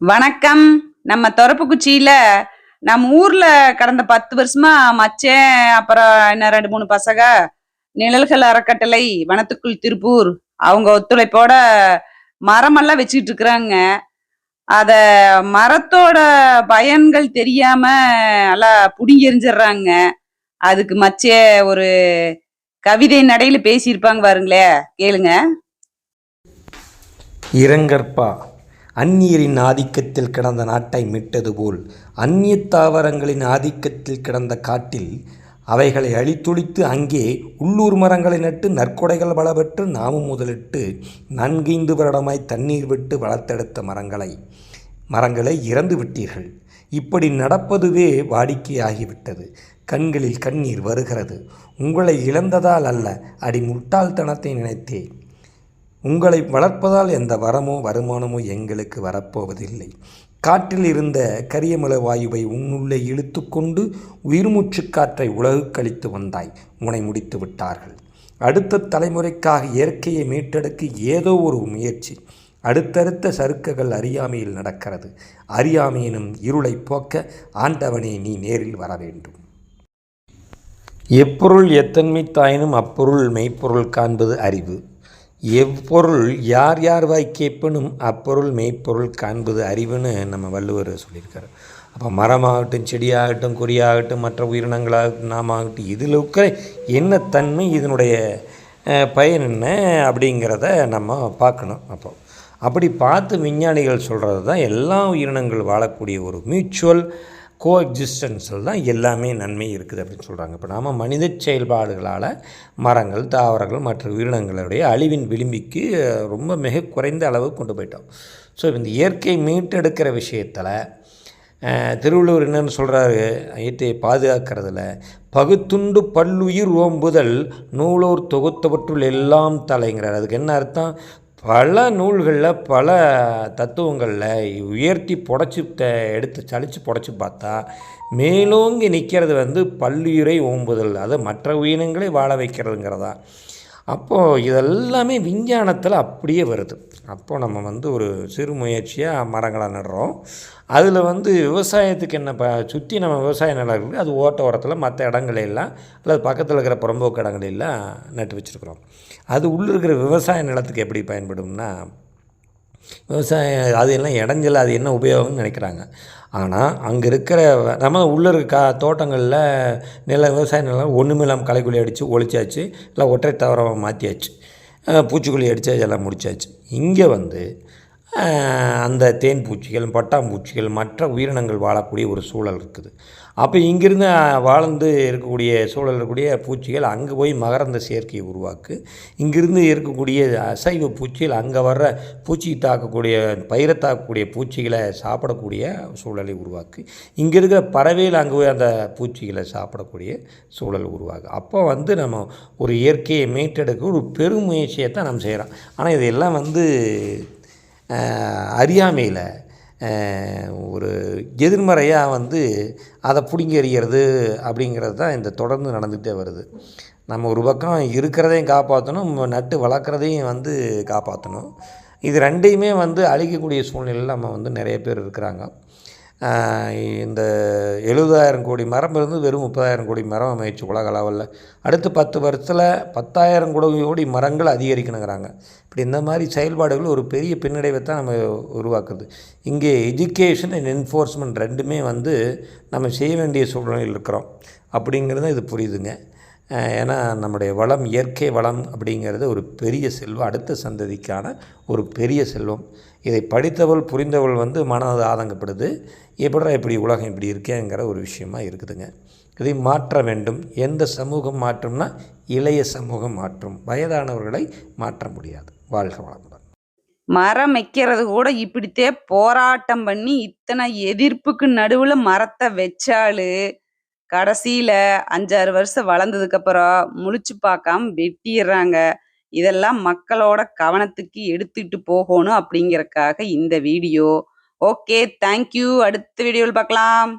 வணக்கம். நம்ம தொரப்புக்குச்சியில நம்ம ஊர்ல கடந்த பத்து வருஷமா மச்சேன் அப்புறம் என்ன ரெண்டு மூணு பசங்க நிழல்கள் அறக்கட்டளை வனத்துக்குள் திருப்பூர் அவங்க ஒத்துழைப்போட மரமெல்லாம் வச்சுக்கிட்டு இருக்கிறாங்க. அத மரத்தோட பயன்கள் தெரியாம எல்லாம் புடுங்கி எறிஞ்சிடுறாங்க அதுக்கு மச்சே ஒரு கவிதை நடையில பேசியிருப்பாங்க பாருங்களே கேளுங்க. இரங்கற்பா. அந்நியரின் ஆதிக்கத்தில் கிடந்த நாட்டை மீட்டது போல் அந்நிய தாவரங்களின் ஆதிக்கத்தில் கிடந்த காட்டில் அவைகளை அழித்துளித்து அங்கே உள்ளூர் மரங்களை நட்டு நற்கொடைகள் பல பெற்று நாமும் முதலிட்டு நன்கைந்து வருடமாய் தண்ணீர் விட்டு வளர்த்தெடுத்த மரங்களை மரங்களை இறந்து விட்டீர்கள். இப்படி நடப்பதுவே வாடிக்கையாகிவிட்டது. கண்களில் கண்ணீர் வருகிறது. உங்களை இழந்ததால் அல்ல அடி முட்டாள்தனத்தை நினைத்தேன். உங்களை வளர்ப்பதால் எந்த வரமோ வருமானமோ எங்களுக்கு வரப்போவதில்லை. காற்றில் இருந்த கரியமல வாயுவை உன்னுள்ளே இழுத்து கொண்டு காற்றை உலகு கழித்து வந்தாய். முனை முடித்து விட்டார்கள். அடுத்த தலைமுறைக்காக இயற்கையை மீட்டெடுக்க ஏதோ ஒரு முயற்சி. அடுத்தடுத்த சறுக்குகள் அறியாமையில் நடக்கிறது. அறியாமையினும் இருளை போக்க ஆண்டவனே நீ நேரில் வர வேண்டும். எப்பொருள் எத்தன்மை தாயினும் அப்பொருள் மெய்ப்பொருள் காண்பது அறிவு. எவ்வொருள் யார் யார் வாய் கேட்பனும் அப்பொருள் மெய்ப்பொருள் காண்பது அறிவுன்னு நம்ம வள்ளுவர் சொல்லியிருக்காரு. அப்போ மரமாகட்டும் செடியாகட்டும் கொடியாகட்டும் மற்ற உயிரினங்களாகட்டும் நாமாகட்டும் இதில் இருக்கிற என்ன தன்மை இதனுடைய பயன் என்ன அப்படிங்கிறத நம்ம பார்க்கணும் அப்போ. அப்படி பார்த்து விஞ்ஞானிகள் சொல்கிறது தான் எல்லா உயிரினங்கள் வாழக்கூடிய ஒரு மியூச்சுவல் கோ எக்ஸிஸ்டன்ஸில் தான் எல்லாமே நன்மை இருக்குது அப்படின்னு சொல்கிறாங்க இப்போ நாம் மனித செயல்பாடுகளால் மரங்கள் தாவரங்கள் மற்ற உயிரினங்களுடைய அழிவின் விளிம்பிக்கு ரொம்ப மிக குறைந்த அளவு கொண்டு போயிட்டோம். ஸோ இந்த இயற்கை மீட்டெடுக்கிற விஷயத்தில் திருவள்ளுவர் என்னன்னு சொல்கிறாரு இயற்கையை பாதுகாக்கிறதுல பகுத்துண்டு பல்லுயிர் ஓம்புதல் நூலோர் தொகுத்தவற்றுள் எல்லாம் தலைங்கிறார். அதுக்கு என்ன அர்த்தம்? பல நூல்களில் பல தத்துவங்களில் உயர்த்தி புடச்சி த எடுத்து சலித்து புடச்சி பார்த்தா மேலோங்கி நிற்கிறது வந்து பல்லுயிரை ஓம்புதல். அது மற்ற உயிரினங்களை வாழ வைக்கிறதுங்கிறதா. அப்போது இதெல்லாமே விஞ்ஞானத்தில் அப்படியே வருது. அப்போது நம்ம வந்து ஒரு சிறு முயற்சியாக மரங்களை நடுறோம். அதில் வந்து விவசாயத்துக்கு என்ன ப சுற்றி நம்ம விவசாய நிலம் இருக்குது அது ஓட்ட ஓரத்தில் மற்ற இடங்களெல்லாம் அல்லது பக்கத்தில் இருக்கிற புறம்போக்கு இடங்களெல்லாம் நட்டு வச்சுருக்குறோம். அது உள்ளே இருக்கிற விவசாய நிலத்துக்கு எப்படி பயன்படும்னா விவசாயம் அது எல்லாம் இடைஞ்சல் அது என்ன உபயோகம்னு நினைக்கிறாங்க. ஆனால் அங்கே இருக்கிற நம்ம உள்ளே இருக்க கா தோட்டங்களில் நில விவசாய நிலம் ஒன்றுமே இல்லாமல் களைக்குள்ளி அடித்து ஒழிச்சாச்சு இல்லை ஒற்றை தவறமாக மாற்றியாச்சு பூச்சிக்கொல்லி அடித்தாச்சு எல்லாம் முடிச்சாச்சு. இங்கே வந்து அந்த தேன் பூச்சிகள் பட்டாம்பூச்சிகள் மற்ற உயிரினங்கள் வாழக்கூடிய ஒரு சூழல் இருக்குது. அப்போ இங்கிருந்து வாழ்ந்து இருக்கக்கூடிய சூழல் இருக்கக்கூடிய பூச்சிகள் அங்கே போய் மகரந்த சேர்க்கையை உருவாக்கு. இங்கிருந்து இருக்கக்கூடிய அசைவ பூச்சிகள் அங்கே வர்ற பூச்சி தாக்கக்கூடிய பயிரை தாக்கக்கூடிய பூச்சிகளை சாப்பிடக்கூடிய சூழலை உருவாக்கு. இங்கே இருக்கிற பறவையில் அங்கே போய் அந்த பூச்சிகளை சாப்பிடக்கூடிய சூழல் உருவாகும் அப்போ வந்து நம்ம ஒரு இயற்கையை மீட்டெடுக்க ஒரு பெருமுயற்சியை தான் நம்ம செய்கிறோம் ஆனால் இதெல்லாம் வந்து அறியாமையில் ஒரு எதிர்மறையாக வந்து அதை பிடுங்கி எறிகிறது அப்படிங்கிறது தான் இந்த தொடர்ந்து நடந்துகிட்டே வருது. நம்ம ஒரு பக்கம் இருக்கிறதையும் காப்பாற்றணும் நட்டு வளர்க்குறதையும் வந்து காப்பாற்றணும் இது ரெண்டையுமே வந்து அழிக்கக்கூடிய சூழ்நிலையில் நம்ம வந்து நிறைய பேர் இருக்கிறாங்க. இந்த எழுபதாயிரம் கோடி மரம் இருந்து வெறும் முப்பதாயிரம் கோடி மரம் அமைச்சு உலக அளவில். அடுத்து பத்து வருஷத்தில் பத்தாயிரம் கோடி மரங்கள் அதிகரிக்கணுங்கிறாங்க. இப்படி இந்த மாதிரி செயல்பாடுகள் ஒரு பெரிய பின்னடைவை தான் நம்ம உருவாக்குது. இங்கே எஜுகேஷன் அண்ட் என்ஃபோர்ஸ்மெண்ட் ரெண்டுமே வந்து நம்ம செய்ய வேண்டிய சூழ்நிலையில் இருக்கிறோம். அப்படிங்கிறது இது புரியுதுங்க. ஏன்னா நம்முடைய வளம் இயற்கை வளம் அப்படிங்கிறது ஒரு பெரிய செல்வம் அடுத்த சந்ததிக்கான ஒரு பெரிய செல்வம். இதை படித்தவள் புரிந்தவள் வந்து மனது ஆதங்கப்படுது. எப்படா இப்படி உலகம் இப்படி இருக்கேங்கிற ஒரு விஷயமா இருக்குதுங்க. இதை மாற்ற வேண்டும். எந்த சமூகம் மாற்றும்னா இளைய சமூகம் மாற்றும். வயதானவர்களை மாற்ற முடியாது. வாழ்க வளமுடன். மரம் வைக்கிறது கூட இப்படித்தே போராட்டம் பண்ணி இத்தனை எதிர்ப்புக்கு நடுவில் மரத்தை வச்சாலு கடைசியில அஞ்சாறு வருஷம் வளர்ந்ததுக்கு அப்புறம் முழிச்சு பார்க்காம வெட்டிடுறாங்க. இதெல்லாம் மக்களோட கவனத்துக்கு எடுத்துட்டு போகணும் அப்படிங்கறக்காக இந்த வீடியோ. ஓகே தேங்க்யூ அடுத்த வீடியோவில் பார்க்கலாம்.